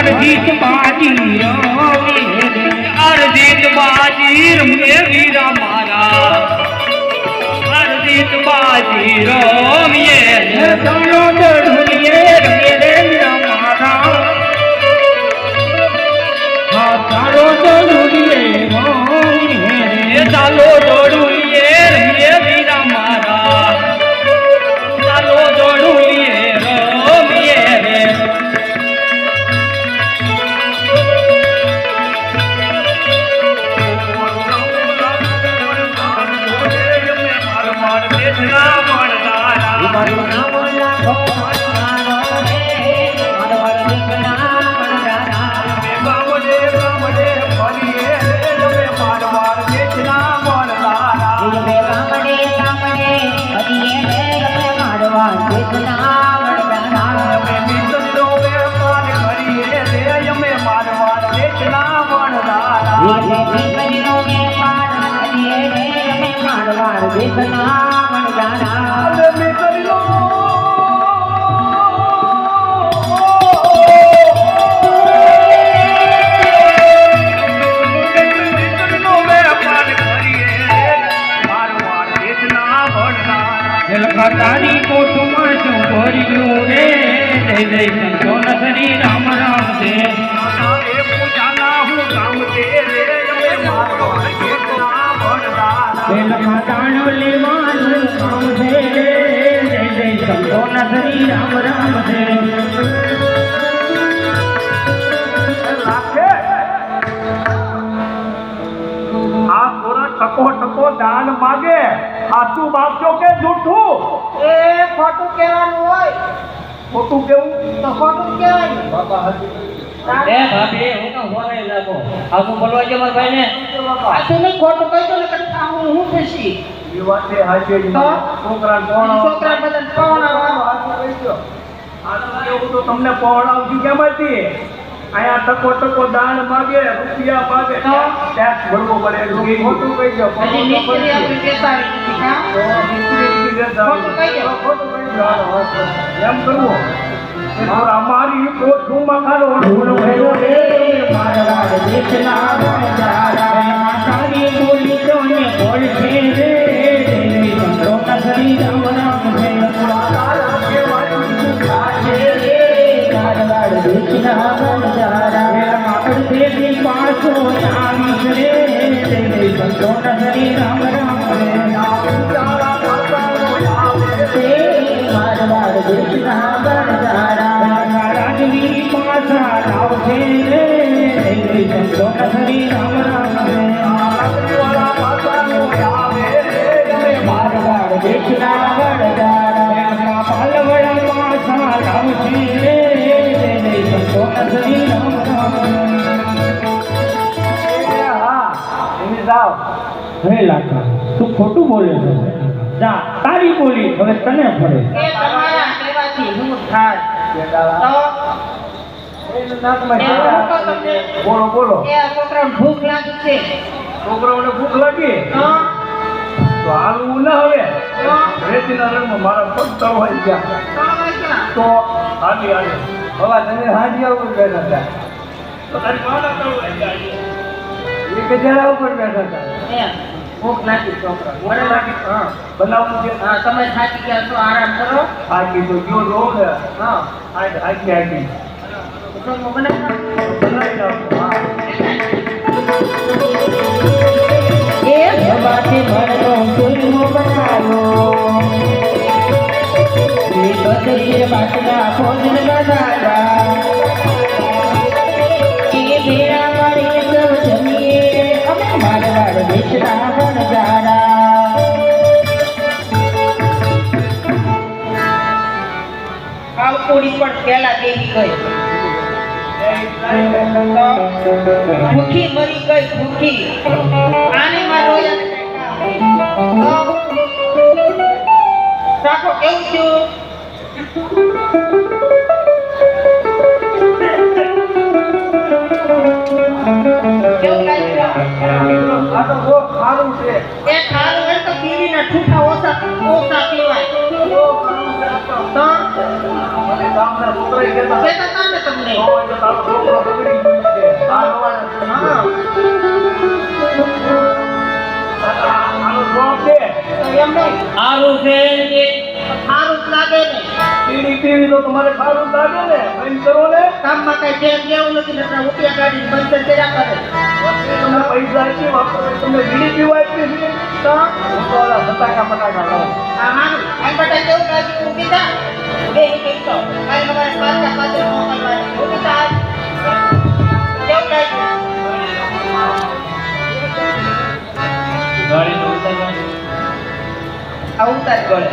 અરજીત બાજી અરજીત બાજી રે વીરા મારા. અરજીત બાજી રો મેં ધણો દાણો લેવાનું કામ છે જય જય ટકો ટકો માગે સાચું માગજો કે જૂઠું એ ખોટું કહેવાનું હોય ખોટું કેવું તો ખોટું કહેવાય ને. એ ભાભી, હું તો હોરે લાગો આખું બોલવા જો મારા ભાઈને ખોટું કહી દો ને હું હું થશી? એ વાત છે તો તમને પહોંચાડવું કેમ હતી? અહીંયા ટકો ટકો દાન માગે રૂપિયા માગે? ટેક્સ ભરવો પડે ખોટું કહી દો હજી આપણે હા. ખોટું કહી દો. ખોટું કહી દો. એમ કરવું. અમારી કોઠુંમાં ખાલો ભૂલ ભયો રે. મારવાડ દેશના બંજારા માતાની બોલી તો ને બોલ છે રે દેવી સંતો નસરી રામ રામ છે મારવાડ દેશના બંજારા માતર દેવી પાછો ચાલીસ રે. દેવી સંતો નસરી રામ હે લાખા તું ખોટું બોલે છે જા, તારી બોલી, હવે તને પડે એ તમારા કહેવાથી હું થાય? તો બોલો બોલો. એ ભૂખ લાગી છે. છોકરાઓને ભૂખ લાગી? તો હાલવું ના હવે. રેતીના રંગમાં મારા પગ તળવાઈ ગયા તો હાલી હાલી. હવે તમે હાજી આવું બેઠા હતા. તો તારી માના તળવાઈ ગયા એક જણા ઉપર બેઠા હતા. એમ. ભૂખ લાગી છોકરા. મને લાગી હા. બનાવવું છે? હા તમે થાકી ગયા છો આરામ કરો. હાજી તો ગયો રો ને. હા. હાજી હાજી પણ પેલા દેવી ગઈ. ભૂખી મરી ગઈ ભૂખી. આને માં રોયા રાખો. કેવું થયું? એ ખારું હોય તો પીવીના ઠૂઠા ઓછા ઓછા પીવાય. તો. ને તમને? નહીં છે. એ સારું જ લાગે ને. પીડી પીવી તો તમારે સારું લાગે ને. બંધ કરો ને. કામમાં કઈ નથી નકરા રૂપિયા કાઢી પૈસા કર્યા કરે. તમને પૈસા આપી વાપરો. તમને બીડી પીવા આપી છે. તો હું? તો ઓલા ફટાકા બટાકા આ હારું. આ બધા કેવું લાગ્યું? ઊભી થા. બે એક તો. મોકલવાની ગળે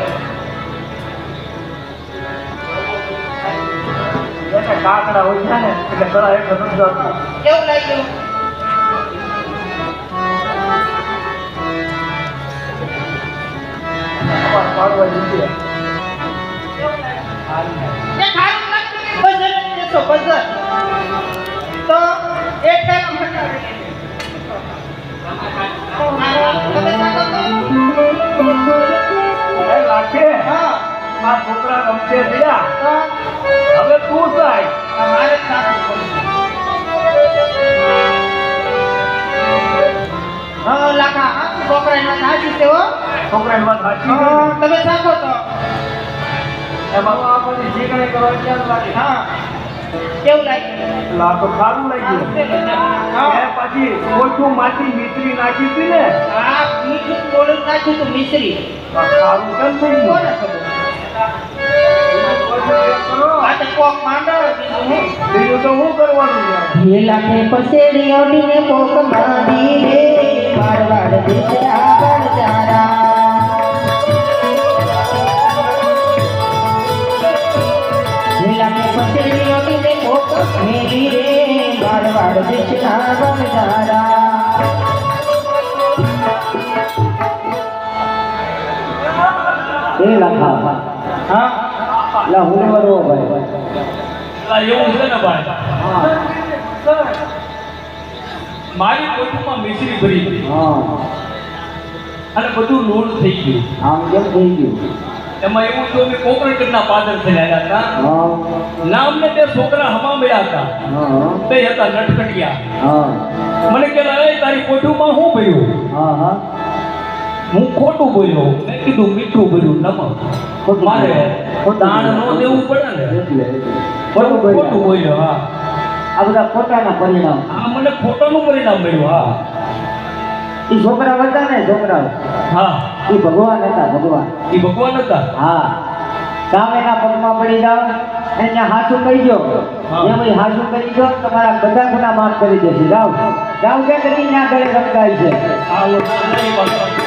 એને કાકડા હોય ને એટલે કળા એટલે સમજાતું કેવું લાગ્યું? પાડવા જઈએ. તો એક ટાઈમ હટાવી. આ છોકરા ગમશે થયા હવે તું થાય મારે તમે સાચો તો. આપણને જે કંઈ કરવાની ક્યાં લાગે? હા. કેવું લાગ્યું? તો સારું લાગ્યું. હા મેં પછી ઓછું માટી મિશ્રી નાખી હતી ને? આ મીઠું મોડું નાખ્યું તું મિશ્રી. સારું કેમ થઈ ગયું? તો કોક હું બીજું તો શું કરવાનું પસેડી ઓડીને બાંધી રે મારવાડ દેશે આગળ જારા ઢેલા કે પસેડી ઓડીને મેલી રે મારવાડ દેશે આગળ એ લખા હા? લા હું મરો ભાઈ. લા એવું છે ને ભાઈ. મારી કોઠીમાં મિશ્રી ભરી. હા. અને બધું લોડ થઈ ગયું. આમ કેમ થઈ ગયું? એમાં એવું હતું અમે કોકરકરના પાદર થયેલા હતા. હા. નામને તે છોકરા હમા મળ્યા હતા. હા. તે હતા નટખટિયા. હા. મને કે એ તારી કોઠુમાં શું ભર્યું? હા હા. હું ખોટું બોલ્યો? મેં કીધું મીઠું બોલ્યું નમક મારે દાણ નો દેવું પડે ને? એટલે ખોટું બોલ્યો. હા. આ બધા ખોટાના પરિણામ. આ મને ખોટાનું પરિણામ મળ્યું હા. એ છોકરા હતા ને છોકરા હા. એ ભગવાન હતા ભગવાન. એ ભગવાન હતા? હા. સામેના પગમાં પડી જાવ એને હાથું કહી દો હા. ભાઈ એ હાથું કહી દો તમારા બધા ગુના માફ કરી દેશે. જાવ જાવ કે કરી ના ઘરે રમકાય છે. આ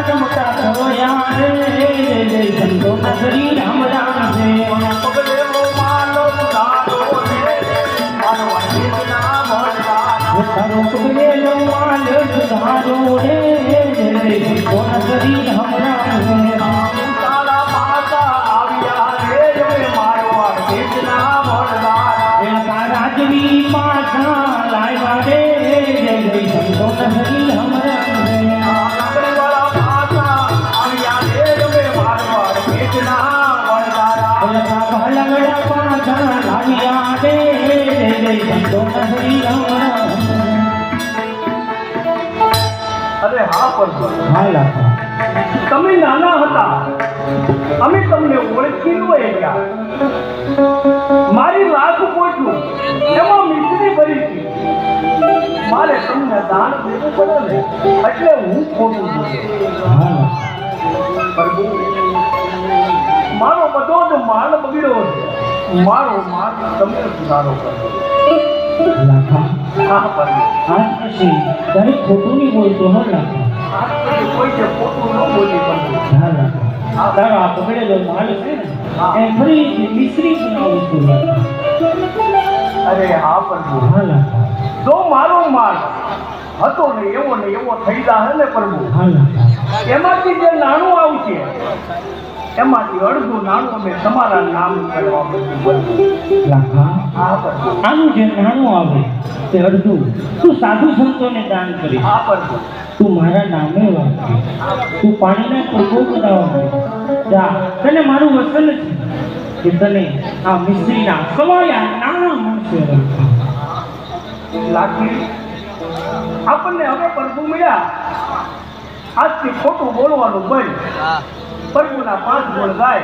વનવારા. પગલેલો માલો સુધારો રે, મારવાડ દેશના વનવારા. તારા માતા આવ્યા રે, તમે મારવાડ દેશના વનવારા. લાકડીવાળા અરે હા પણ તમે નાના હતા. અમે તમને ઓળખી નો ગયા મારી લાખ પોચું એમાં મિશ્રી ભરી હતી. મારે તમને દાન દેવું પડે ને એટલે હું ખોટું મારો બધો જ માલ બગડ્યો છે. મારો માલ તમે સુધારો કરો. હા પ્રભુ ખોટું નહીં બોલતો હો લાખા. કોઈ ખોટું ન બોલી પ્રભુ હા લાખા. તારો આ પકડેલો માલ છે ને એ ફરીથી મિશ્રી બનાવું છું લાખા. અરે હા પ્રભુ હા લાખા. જો મારો માલ હતો ને એવો ને એવો થઈ જાય ને પ્રભુ. એમાંથી જે નાણું આવશે એમાંથી અડધું નાણું અમે તમારા નામ કરવા પ્રભુ આનું જે નાણું આવે તે અડધું. તું સાધુ સંતોને દાન કરી પ્રભુ તું મારા નામે વાપરી. તું પાણીના કોકો બનાવવા જા. તને મારું વચન છે કે તને આ મિસ્ત્રીના કમાયા નાણા મળશે. લાખા. લાખી આપણને હવે પ્રભુ મળ્યા. આજથી ખોટું બોલવાનું બંધ. પ્રભુના પાંચ ગુણ ગાય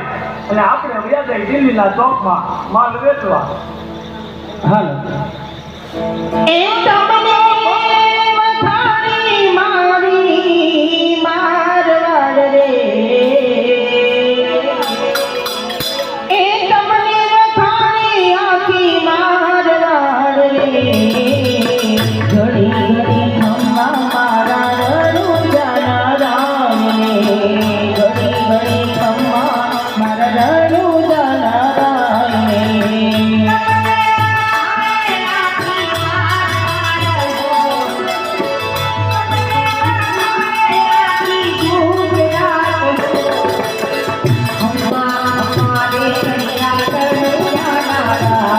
અને આપણે વ્યા જાય દિલ્હીના ચોકમાં માલ વેચવા. હા